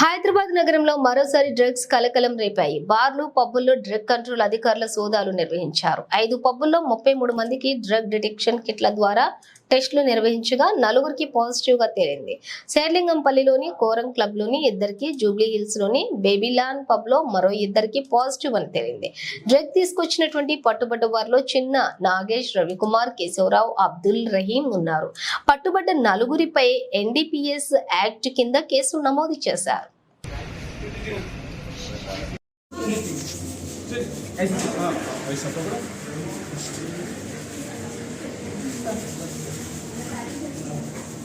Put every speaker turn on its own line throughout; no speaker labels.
హైదరాబాద్ నగరంలో మరోసారి డ్రగ్స్ కలకలం రేపాయి. బార్లు పబ్బుల్లో డ్రగ్ కంట్రోల్ అధికారుల సోదాలు నిర్వహించారు. ఐదు పబ్బుల్లో ముప్పై మూడు మందికి డ్రగ్ డిటెక్షన్ కిట్ల ద్వారా టెస్టులు నిర్వహించగా నలుగురికి పాజిటివ్గా తేలింది శేర్లింగంపల్లిలోని కోరం క్లబ్లోని ఇద్దరికి జూబ్లీ హిల్స్లోని బేబీలాన్ పబ్లో మరో ఇద్దరికి పాజిటివ్ అని తేలింది డ్రగ్ తీసుకొచ్చినటువంటి పట్టుబడ్డ వారిలో చిన్న నాగేష్ రవికుమార్ కేశవరావు అబ్దుల్ రహీం ఉన్నారు పట్టుబడ్డ నలుగురిపై ఎన్డీపీఎస్ యాక్ట్ కింద కేసు నమోదు చేశారు
close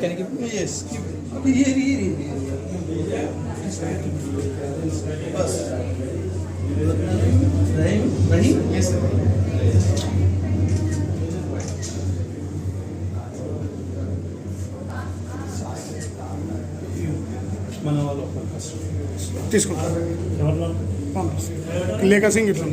Can you keep? Yes. Keep. Here, here, here. Bas. Rahim, Rahim. Yes. Sir. మన వాళ్ళు
తీసుకుంటారు పంపిస్తాను లేక సింగ్ ఇట్లా